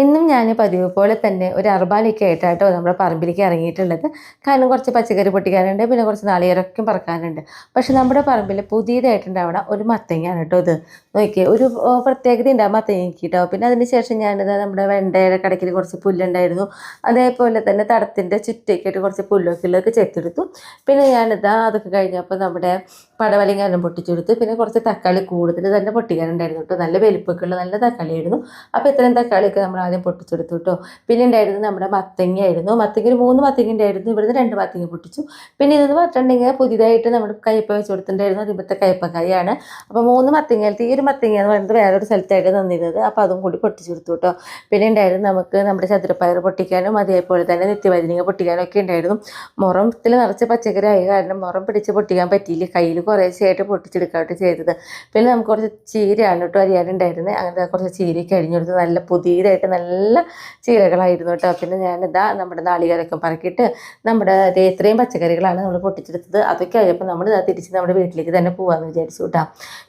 ഇന്നും ഞാൻ പതിവ് പോലെ തന്നെ ഒരു അർബാനൊക്കെ ആയിട്ടാട്ടോ നമ്മുടെ പറമ്പിലേക്ക് ഇറങ്ങിയിട്ടുള്ളത്. കാരണം കുറച്ച് പച്ചക്കറി പൊട്ടിക്കാനുണ്ട് പിന്നെ കുറച്ച് നാളികേരൊക്കെ പറക്കാനുണ്ട്. പക്ഷെ നമ്മുടെ പറമ്പിൽ പുതിയതായിട്ടുണ്ടാവണ ഒരു മത്തങ്ങയാണ് കേട്ടോ ഇത്. നോക്കിയേ ഒരു പ്രത്യേകത ഉണ്ട് ആ മത്തങ്ങയ്ക്ക് കേട്ടോ പിന്നെ അതിന് ശേഷം ഞാനിത് നമ്മുടെ വെണ്ടയുടെ കടക്കിൽ കുറച്ച് പുല്ലുണ്ടായിരുന്നു. അതേപോലെ തന്നെ തടത്തിന്റെ ചുറ്റേക്കായിട്ട് കുറച്ച് പുല്ലൊക്കെ ഉള്ളതൊക്കെ ചെത്തെടുത്തു പിന്നെ ഞാനിതാ അതൊക്കെ കഴിഞ്ഞപ്പോൾ നമ്മുടെ പടവലിങ്ങാനും പൊട്ടിച്ചെടുത്തു. പിന്നെ കുറച്ച് തക്കാളി കൂടുതൽ തന്നെ പൊട്ടിക്കാനുണ്ടായിരുന്നു കേട്ടോ. നല്ല വലിപ്പമൊക്കെ ഉള്ള നല്ല തക്കാളിയായിരുന്നു. അപ്പോൾ ഇത്രയും തക്കാളിയൊക്കെ നമ്മൾ ആദ്യം പൊട്ടിച്ചെടുത്തു കേട്ടോ. പിന്നെ ഉണ്ടായിരുന്നത് നമ്മുടെ മത്തങ്ങ ആയിരുന്നു മത്തങ്ങയിൽ മൂന്ന് മത്തങ്ങ ഉണ്ടായിരുന്നു. ഇവിടുന്ന് രണ്ട് മത്തങ്ങ പൊട്ടിച്ചു. പിന്നെ ഇതെന്ന് പറഞ്ഞിട്ടുണ്ടെങ്കിൽ പുതിയതായിട്ട് നമ്മുടെ കയ്യപ്പ വെച്ച് കൊടുത്തിട്ടുണ്ടായിരുന്നു. അതിമ്പത്തെ കയ്പക്കായാണ് അപ്പോൾ മൂന്ന് മത്തങ്ങയിലത്തെ ഈ ഒരു മത്തങ്ങ എന്ന് പറയുന്നത് വേറൊരു സ്ഥലത്തായിട്ട് തന്നിരുന്നത് അപ്പോൾ അതും കൂടി പൊട്ടിച്ചു കൊടുത്തു കേട്ടോ. പിന്നെ ഉണ്ടായിരുന്നു നമുക്ക് നമ്മുടെ ചതുരപ്പയർ പൊട്ടിക്കാനും അതേപോലെ തന്നെ നിത്യവൈദ്യനിക പൊട്ടിക്കാനും ഒക്കെ ഉണ്ടായിരുന്നു. മുറത്തിൽ നിറച്ച് പച്ചക്കറി ആയ കാരണം മുറം പിടിച്ച് പൊട്ടിക്കാൻ പറ്റിയില്ല. കയ്യിൽ കുറേശ്ശെയായിട്ട് പൊട്ടിച്ചെടുക്കാട്ട് ചെയ്തത്. പിന്നെ നമുക്ക് കുറച്ച് ചീരയാണ് കേട്ടോ അരിയാനുണ്ടായിരുന്നത് അങ്ങനെ കുറച്ച് ചീരയൊക്കെ അരിഞ്ഞെടുത്ത് നല്ല പുതിയതായിട്ട് നല്ല ചീരകളായിരുന്നു കേട്ടോ. പിന്നെ ഞാനിതാ നമ്മുടെ നാളികേരൊക്കെ പറക്കിയിട്ട് നമ്മുടെ ഇത്രയും പച്ചക്കറികളാണ് നമ്മൾ പൊട്ടിച്ചെടുത്തത്. അതൊക്കെ ആയപ്പോൾ നമ്മൾ ഇതാ തിരിച്ച് നമ്മുടെ വീട്ടിലേക്ക് തന്നെ പോകാമെന്ന് വിചാരിച്ചു കേട്ടോ.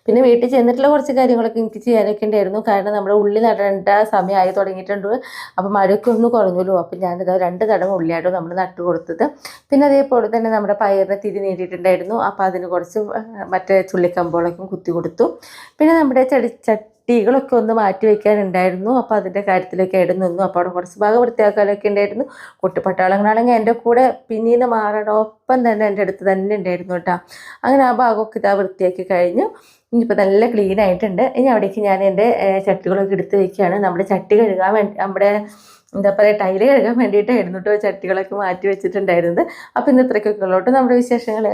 പിന്നെ വീട്ടിൽ ചെന്നിട്ടുള്ള കുറച്ച് കാര്യങ്ങളൊക്കെ എനിക്ക് ചെയ്യാനൊക്കെ ഉണ്ടായിരുന്നു. കാരണം നമ്മുടെ ഉള്ളി നടേണ്ട സമയമായി തുടങ്ങിയിട്ടുണ്ട്. അപ്പോൾ മഴയൊക്കെ ഒന്ന് കുറഞ്ഞല്ലോ. അപ്പം ഞാനിതാ രണ്ട് തടം ഉള്ളിയാട്ടോ നമ്മൾ നട്ടു കൊടുത്തത്. പിന്നെ അതേപോലെ തന്നെ നമ്മുടെ പയറിനെ തിരി നേടിയിട്ടുണ്ടായിരുന്നു അപ്പോൾ അതിന് കുറച്ച് മറ്റേ ചുള്ളിക്കമ്പോളൊക്കെ കുത്തി കൊടുത്തു. പിന്നെ നമ്മുടെ ചെടി ചട്ടികളൊക്കെ ഒന്ന് മാറ്റി വയ്ക്കാനുണ്ടായിരുന്നു. അപ്പോൾ അതിന്റെ കാര്യത്തിലൊക്കെ ആയിട്ട് നിന്നു. അപ്പോൾ അവിടെ കുറച്ച് ഭാഗം വൃത്തിയാക്കാനൊക്കെ ഉണ്ടായിരുന്നു. കുട്ടിപ്പട്ടാളങ്ങളാണെങ്കിൽ എന്റെ കൂടെ പിന്നീന്ന് മാറണം ഒപ്പം തന്നെ എന്റെ അടുത്ത് തന്നെ ഉണ്ടായിരുന്നു കേട്ടോ. അങ്ങനെ ആ ഭാഗമൊക്കെ ഇതാ വൃത്തിയാക്കി കഴിഞ്ഞു. ഇനിയിപ്പോൾ നല്ല ക്ലീൻ ആയിട്ടുണ്ട്. ഇനി അവിടേക്ക് ഞാൻ എന്റെ ചട്ടികളൊക്കെ എടുത്ത് വയ്ക്കുകയാണ്. നമ്മുടെ ചട്ടി കഴുകാൻ വേണ്ടി നമ്മുടെ എന്താ പറയുക ടൈൽ കഴുകാൻ വേണ്ടിയിട്ടായിരുന്നു കേട്ടോ ചട്ടികളൊക്കെ മാറ്റി വെച്ചിട്ടുണ്ടായിരുന്നത്. അപ്പോൾ ഇന്ന് ഇത്രയ്ക്കൊക്കെ ഉള്ളോട്ട് നമ്മുടെ വിശേഷങ്ങൾ